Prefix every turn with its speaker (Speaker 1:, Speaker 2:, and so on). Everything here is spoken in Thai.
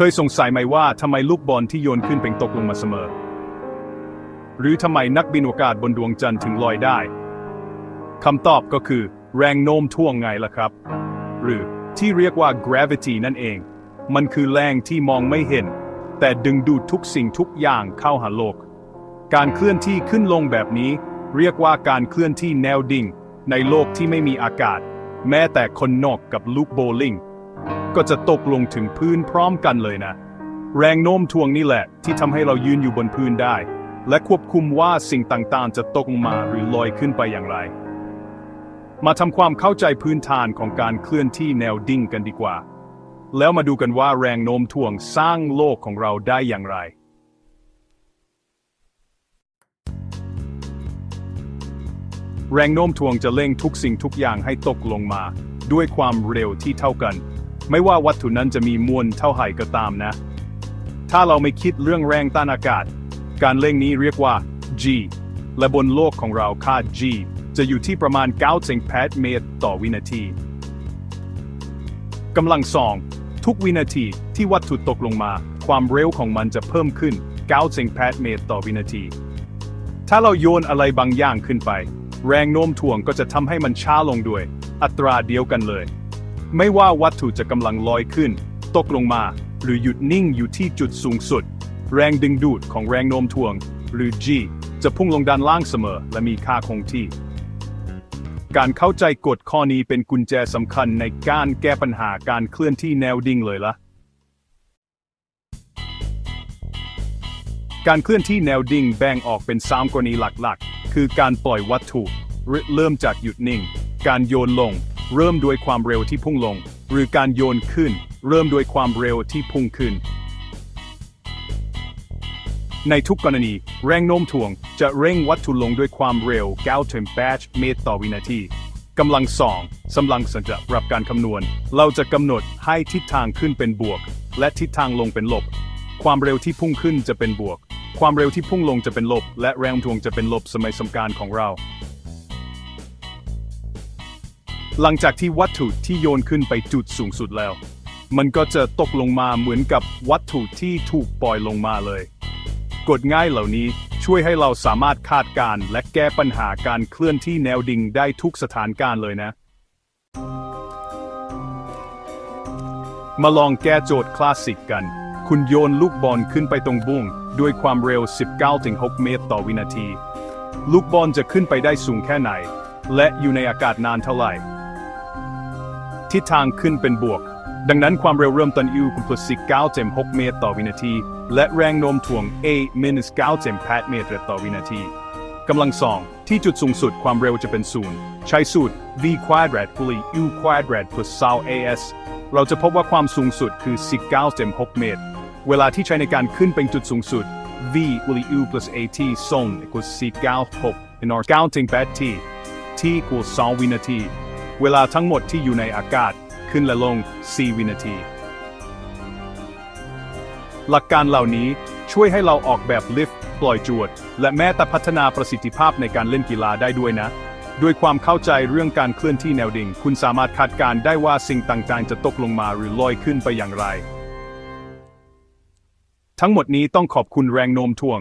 Speaker 1: เคยสงสัยไหมว่าทำไมลูกบอลที่โยนขึ้นเป็นตกลงมาเสมอ หรือทำไมนักบินอวกาศบนดวงจันทร์ถึงลอยได้คำตอบก็คือ แรงโน้มถ่วงไงล่ะครับ หรือที่เรียกว่า gravity นั่นเอง มันคือแรงที่มองไม่เห็น แต่ดึงดูดทุกสิ่งทุกอย่างเข้าหาโลก การเคลื่อนที่ขึ้นลงแบบนี้ เรียกว่าการเคลื่อนที่แนวดิ่ง ในโลกที่ไม่มีอากาศ แม้แต่คนนอกกับลูกโบลิ่ง ก็จะตกลงถึงพื้นพร้อมกันเลยนะ แรงโน้มถ่วงนี่แหละ ที่ทำให้เรายืนอยู่บนพื้นได้ และควบคุมว่าสิ่งต่างๆ จะตกลงมาหรือลอยขึ้นไปอย่างไร มาทำความเข้าใจพื้นฐานของการเคลื่อนที่แนวดิ่งกันดีกว่า แล้วมาดูกันว่าแรงโน้มถ่วงสร้างโลกของเราได้อย่างไรแรงโน้มถ่วงจะเร่งทุกสิ่งทุกอย่างให้ตกลงมา ด้วยความเร็วที่เท่ากัน ไม่ว่าวัตถุนั้นจะมีมวลเท่าไหร่ก็ตามนะ ถ้าเราไม่คิดเรื่องแรงต้านอากาศ การเร่งนี้เรียกว่า g และบนโลกของเราค่า g จะอยู่ที่ประมาณ9.8เมตรต่อวินาทีกำลังสองทุกวินาทีที่วัตถุตกลงมา ความเร็วของมันจะเพิ่มขึ้น9.8เมตรต่อวินาที ถ้าเราโยนอะไรบางอย่างขึ้นไป แรงโน้มถ่วงก็จะทำให้มันช้าลงด้วย อัตราเดียวกันเลย ไม่ว่าวัตถุจะกำลังลอยขึ้น ตกลงมา หรือหยุดนิ่งอยู่ที่จุดสูงสุด แรงดึงดูดของแรงโน้มถ่วง หรือ G จะพุ่งลงด้านล่างเสมอและมีค่าคงที่ การเข้าใจกฎข้อนี้เป็นกุญแจสำคัญในการแก้ปัญหาการเคลื่อนที่แนวดิ่งเลยละการเคลื่อนที่แนวดิ่งแบ่งออกเป็น 3 กรณีหลักๆ คือการปล่อยวัตถุเริ่มจากหยุดนิ่ง การโยนลง เริ่มด้วยความเร็วที่พุ่งลง หรือการโยนขึ้น เริ่มด้วยความเร็วที่พุ่งขึ้น ในทุกกรณี แรงโน้มถ่วงจะเร่งวัตถุลงด้วยความเร็ว9ถึง8เมตรต่อวินาทีกำลังสองสำลังสำหรับการคำนวณ เราจะกำหนดให้ทิศทางขึ้นเป็นบวก และทิศทางลงเป็นลบ ความเร็วที่พุ่งขึ้นจะเป็นบวก ความเร็วที่พุ่งลงจะเป็นลบ และแรงถ่วงจะเป็นลบสมัยสมการของเรา หลังจากที่วัตถุที่โยนขึ้นไปจุดสูงสุดแล้ว มันก็จะตกลงมาเหมือนกับวัตถุที่ถูกปล่อยลงมาเลย กฎง่ายเหล่านี้ช่วยให้เราสามารถคาดการณ์และแก้ปัญหาการเคลื่อนที่แนวดิ่งได้ทุกสถานการณ์เลยนะ มาลองแก้โจทย์คลาสสิกกัน คุณโยนลูกบอลขึ้นไปตรงบุ้งด้วยความเร็ว 19-6 เมตรต่อวินาที ลูกบอลจะขึ้นไปได้สูงแค่ไหน และอยู่ในอากาศนานเท่าไหร่ ทิศทางขึ้นเป็นบวก ดังนั้นความเร็วเริ่มต้น u คูณ plus 19.6เมตรต่อวินาที และแรงโน้มถ่วง a minus 9.8เมตรต่อวินาทีกำลังสองที่จุดสูงสุดความเร็วจะเป็นศูนย์ใช้สูตร v quadrat คูณ u quadrat plus 20 as เราจะพบว่าความสูงสุดคือ 19.6เมตร เวลาที่ใช้ในการขึ้นเป็นจุดสูงสุด v คูณ u plus at ส่ง equals 19.6 in our counting bad t t equals 2วินาที เวลาทั้งหมดที่อยู่ในอากาศขึ้นและลง 4 วินาที หลักการเหล่านี้ช่วยให้เราออกแบบลิฟต์ปล่อยจวด และแม้แต่พัฒนาประสิทธิภาพในการเล่นกีฬาได้ด้วยนะ ด้วยความเข้าใจเรื่องการเคลื่อนที่แนวดิ่ง คุณสามารถคาดการณ์ได้ว่าสิ่งต่างๆ จะตกลงมาหรือลอยขึ้นไปอย่างไร ทั้งหมดนี้ต้องขอบคุณแรงโน้มถ่วง